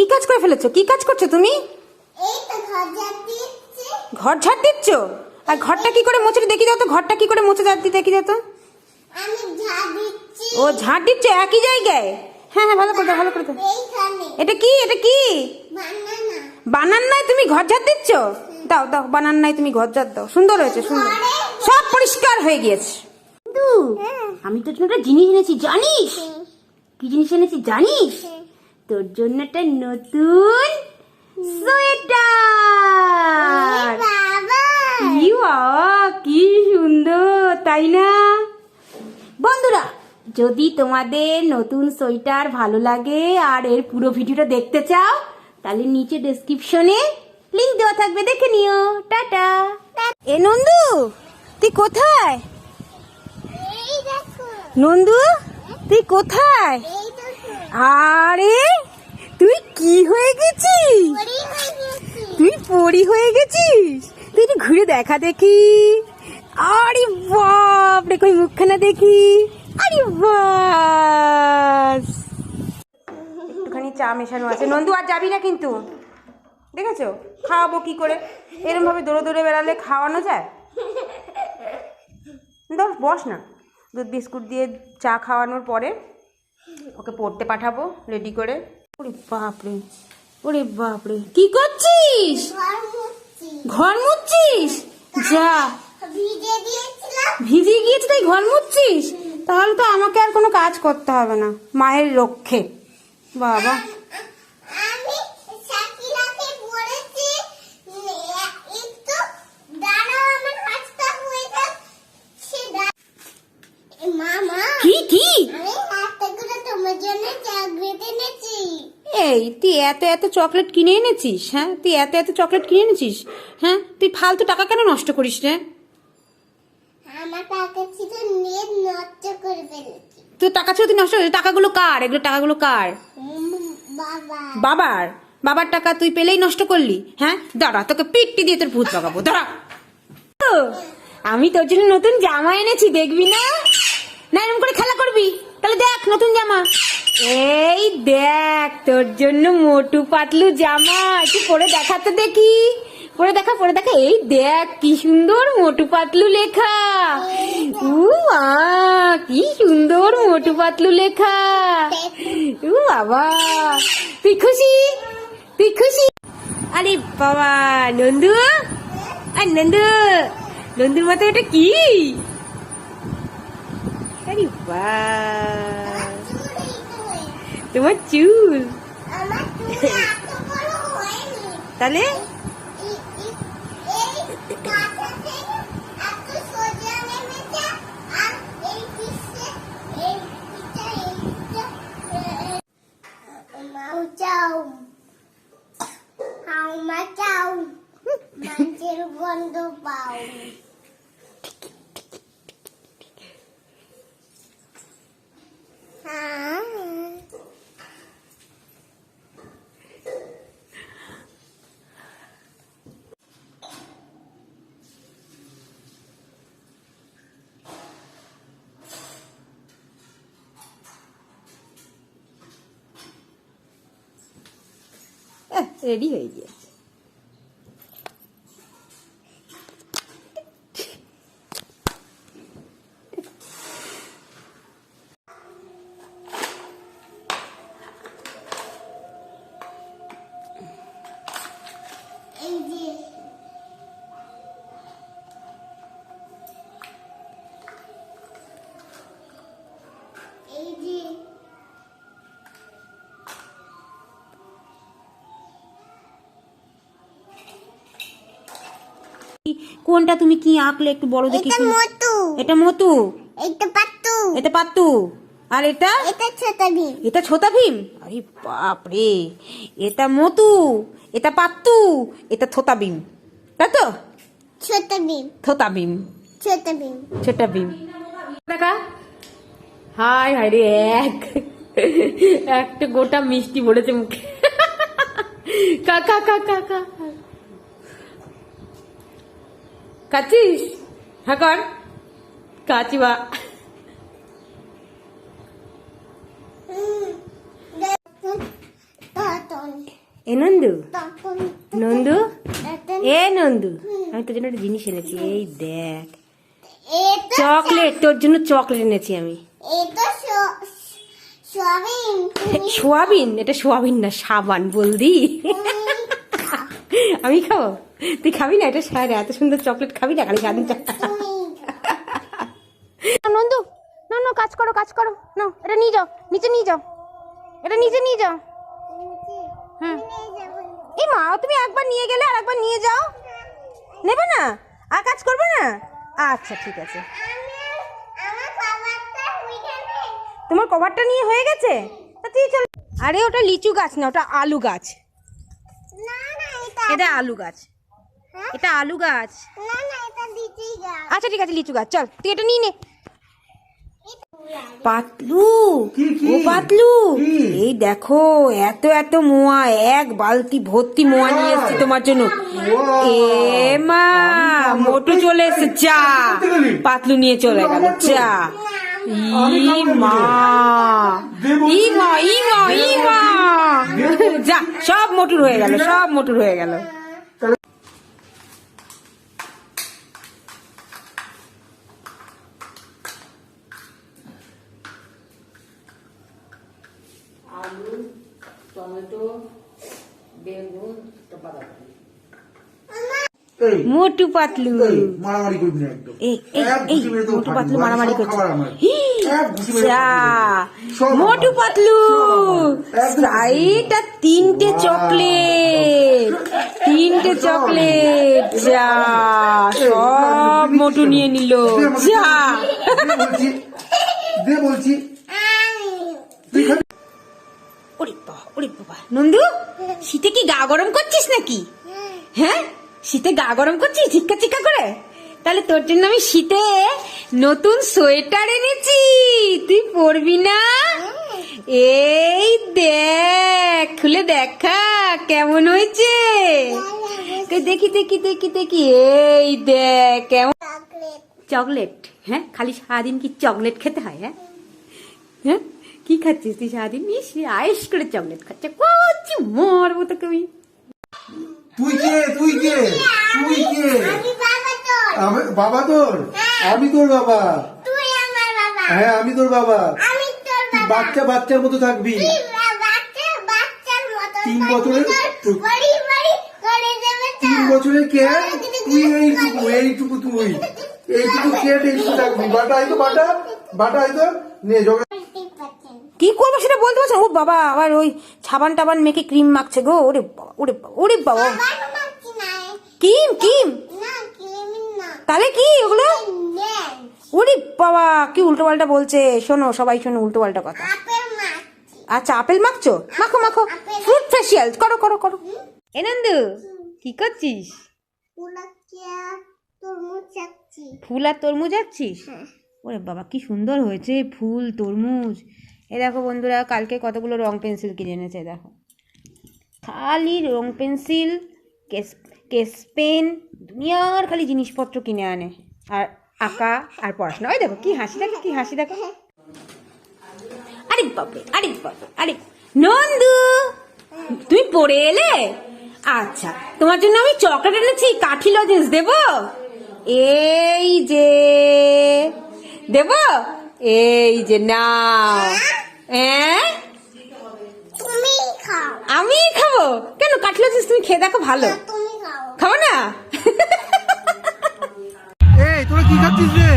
কি কাজ করে ফেলেছো? কি কাজ করছ তুমি? ঘর ঝাড় দিচ্ছে। আর ঘরটা কি করে মুছে দেখি দাও তো ঘরটা কি করে মুছে যাচ্ছি দেখি দাও তো। ঝাড় ও ঝাড় দিচ্ছ একই জায়গায়? হ্যাঁ হ্যাঁ ভালো করে দাও ভালো করে দাও। এটা কি? এটা কি? বানানা। নাই তুমি ঘর ঝাড় দিচ্ছ? দাও দাও বানান নাই তুমি ঘর ঝাড় দাও। সুন্দর হয়েছে সুন্দর। সব পরিষ্কার হয়ে গিয়েছে। আমি তোর জন্য একটা জিনিস এনেছি জানিস? কি জিনিস এনেছি জানিস? তোর জন্য একটা নতুন সোয়েটার। বাবা। কি সুন্দর তাই না? বন্ধুরা যদি তোমাদের নতুন সোয়েটার ভালো লাগে আর এর পুরো ভিডিওটা দেখতে চাও তাহলে নিচে ডেসক্রিপশনে লিংক দেওয়া থাকবে দেখে নিও। টাটা। এ নন্দু তুই কোথায়? নন্দু তুই কোথায়? আরে তুই কি হয়ে গেছিস? তুই পরি হয়ে গেছিস? তুই একটু ঘুরে দেখা দেখি। আরে বাপ রে কই মুখখানা দেখি। আরে বাস। একটুখানি চা মেশানো আছে। নন্দু আর যাবি না কিন্তু। দেখেছ? খাওয়াবো কি করে? এরম ভাবে দৌড়ে দৌড়ে বেড়ালে খাওয়ানো যায়? দশ বস না। দুধ বিস্কুট দিয়ে চা খাওয়ানোর পরে ওকে পড়তে পাঠাবো রেডি করে। ওরে বাপরে ওরে বাপরে। কি করছিস? ঘর মুচ্ছিস যা। ভিজে গিয়েছি ভিজে গিয়েছে তাই ঘর মুচ্ছিস তাহলে তো আমাকে আর কোনো কাজ করতে হবে না। মায়ের লক্ষ্যে বাবা আমি শাকিলাকে বলেছি উম, একটু দাঁড়াও আমার কাজটা হয়ে যাক সে দা- এ, মামা কি কি আমি একটা করে তোমার জন্য চকলেট এনেছি এই তুই এত এত চকলেট কিনে এনেছিস হ্যাঁ? তুই এত এত চকলেট কিনে এনেছিস হ্যাঁ? তুই ফালতু টাকা কেন নষ্ট করিস রে? আমার টাকা ছিল নেট নষ্ট করে ফেলেছি। তুই টাকা ছিল তুই নষ্ট করিস টাকাগুলো কার? এগুলো টাকাগুলো কার? বাবার। বাবার? টাকা তুই পেলেই নষ্ট করলি হ্যাঁ? দাঁড়া তোকে পিটটি দিয়ে তোর ভূত লাগাবো দাঁড়া। আমি তোর জন্য নতুন জামা এনেছি দেখবি না? না এরকম করে খেলা করবি? তাহলে দেখ নতুন জামা। এই দেখ তোর জন্য মোটু পাতলু জামা। একটু পরে দেখাতে দেখি। পরে দেখা পরে দেখা। এই দেখ কি সুন্দর মোটু পাতলু লেখা। উ কি সুন্দর মোটু পাতলু লেখা। উ বাবা তুই খুশি? তুই খুশি? আরে বাবা নন্দু? আর নন্দু নন্দুর মতো এটা কি? আরে বাহ। তোমার চুল তাহলে এই- এই কাঁচা থেকে এত সোজা নেমেছে আর এই পিসে এই পিসটা এইটা মাউ চাও হাউ মা চাও মাছের গন্ধ পাও হ্যাঁ রেডি হয়ে গিয়েছে এই কোনটা তুমি কি আঁকলে? একটু বড় দেখি এটা মতু এটা মতু এটা পাত্তু এটা পাত্তু আর এটা? এটা ছোট ভীম। এটা ছোটা ভীম? আরে বাপ রে এটা মতু এটা পাত্তু এটা থোতা ভীম। তাই তো? ছোট ভীম। থোতা ভীম। ছোট ভীম। ছোটা ভীম। দেখা। হাই হাই রে এক। একটা গোটা মিষ্টি বলেছে মুখে। কাকা কাকা কাকা কাচিস হ্যাঁ কর কাচি বা হুম তো তো তখন এ নন্দু নন্দু এ নন্দু আমি তোর জন্য একটা জিনিস এনেছি এই দেখ। চকলেট তোর জন্য চকলেট এনেছি আমি। সোয়াবিন এটা সোয়াবিন না সাবান বলদি। আমি খাব? তুই খাবি না? এটা সারা এত সুন্দর চকলেট খাবি না? খালি চকলেট নন্দু। না না কাজ করো কাজ করো। না এটা নিয়ে যাও। নিচে নিয়ে যাও। এটা নিচে নিয়ে যাও। হুম এই মা তুমি একবার নিয়ে গেলে আর একবার নিয়ে যাও। নেবে না? আর কাজ করবে না? আচ্ছা ঠিক আছে। তোমার কভারটা নিয়ে হয়ে গেছে? তা তুই চল। আরে ওটা লিচু গাছ না ওটা আলু গাছ। না না এটা এটা আলু। গাছ। হ্যাঁ? এটা আলু গাছ। না না এটা দিতেই গা আচ্ছা ঠিক আছে লিচু গাছ। চল তুই এটা নিয়ে নে। পাতলু। কি, কি? ও পাতলু। এই দেখো এত এত মোয়া। এক বালতি ভর্তি মোয়া নিয়ে এসেছি তোমার জন্য। এ মা মোটু চলে এসেছে। চা। পাতলু নিয়ে চলে গেল। চা। মা। যা সব মোটুর হয়ে গেল সব মোটুর হয়ে গেল আলু টমেটো বেগুন মোটু পাতলু। এই, মারামারি করবি না একদম। এই দেবো মোটু পাতলু মারামারি করছে। মোটু পাতলু। স্প্রাইট আর তিনটে চকলেট। তিনটে চকলেট। যা সব মোটু নিয়ে নিল। যা। দে বলছি। ওরে বাবা। নন্দু শীতে কি গা গরম করছিস নাকি? হ্যাঁ? শীতে গা গরম করছিস? চিক্কা চিক্কা করে? তাহলে তোর জন্য আমি শীতে নতুন সোয়েটার এনেছি। তুই পরবি না? এই দেখ খুলে দেখা কেমন হয়েছে? দেখি দেখি দেখি দেখি। এই দেখ কেমন? চকলেট। চকলেট হ্যাঁ? খালি সারাদিন কি চকলেট খেতে হয় হ্যাঁ? হ্যাঁ? কি খাচ্ছিস তুই সারাদিন মিশি আয়েস করে চকলেট খাচ্ছে। কচি মরবো তোকে আমি তুই কে? তুই কে? তুই কে? আমি বাবা তোর। আমি তোর? বাবা। তুই আমার বাবা। হ্যাঁ আমি তোর বাবা। তুই বাচ্চা বাচ্চার মতো থাকবি। তিন বছরের। তিন বছরের কে? তুই এইটুকু এইটুকু তুই। এইটুকু কে এইটুকু থাকবি? বাটা হয়তো বাটা। বাটা হয়তো নে জগা বুঝতেই পারছেন। কি করব সেটা বলতে পারছ ও বাবা আবার ওই সাবান টাবান মেখে ক্রিম মাখছে গো। ওরে বাবা ওরে বাবা ওরে বাবা। কিলিমিন না। তাহলে কি ওগুলো? ওরে বাবা কি উল্টো পাল্টা বলছে। শোনো সবাই শোনো উল্টো পাল্টা কথা আচ্ছা আপেল মাখছো? মাখো মাখো। ফ্রুট ফেসিয়াল করো করো করো। এ নন্দু কি করছিস? ফুল আর তরমুজ যাচ্ছিস হ্যাঁ। ওরে বাবা কি সুন্দর হয়েছে। ফুল তরমুজ। এ দেখো বন্ধুরা, কালকে কতগুলো রং পেন্সিল কিনে এনেছে দেখো। খালি রং পেন্সিল, কেস কেস পেন, দুনিয়ার খালি জিনিসপত্র কিনে আনে। আর আঁকা আর পড়াশোনা। ওই দেখো, কি হাসি দেখো, কি হাসি দেখো। আরে বাপরে আরে বাপরে, আরে। নন্দু, তুমি পড়ে এলে? আচ্ছা তোমার জন্য আমি চকলেট এনেছি, কাঠি লজেন্স দেবো? এই যে, দেব? এই যে না হ্যাঁ? তুমি খাও। আমি খাব? কেন কাটলো তুমি খেয়ে দেখো ভালো। খাও। খাব না? এই তোরা কি খাচ্ছিস রে?